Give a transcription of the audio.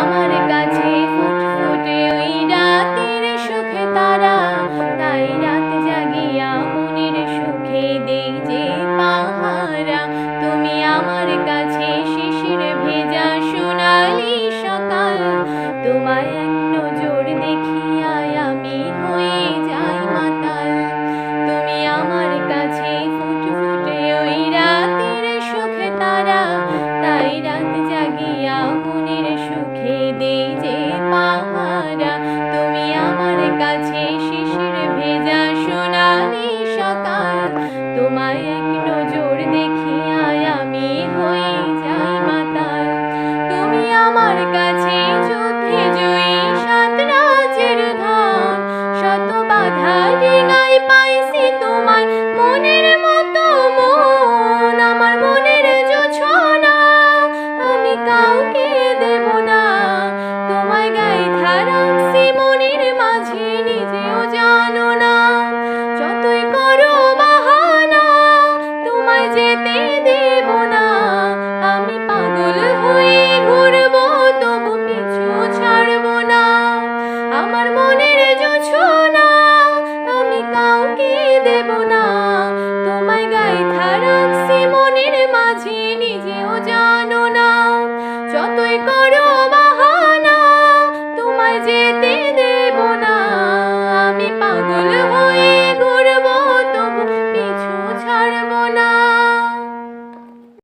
আমার কাছে ফুটফুটে ওই রাতের সুখে তারা। তাই রাত জাগিয়া মনের সুখে দেই যে পাহারা। তুমি আমার কাছে শিশির ভেজা সোনালি সকাল। তোমায় এক নজর দেখিয়াই আমি হয়ে যাই মাতাল। তুমি আমার কাছে দেব না। তোমায় মনের মাঝে নিজেও জানো না। যতই করো বাহানা, তোমায় যেতে দেব না। আমি পাগল হয়ে তবু পিছু ছাড়ব না। আমার মনের জোছো না আমি কাউকে দেব না। তোমায় গাইথা রাখছি মনের মাঝে de ti.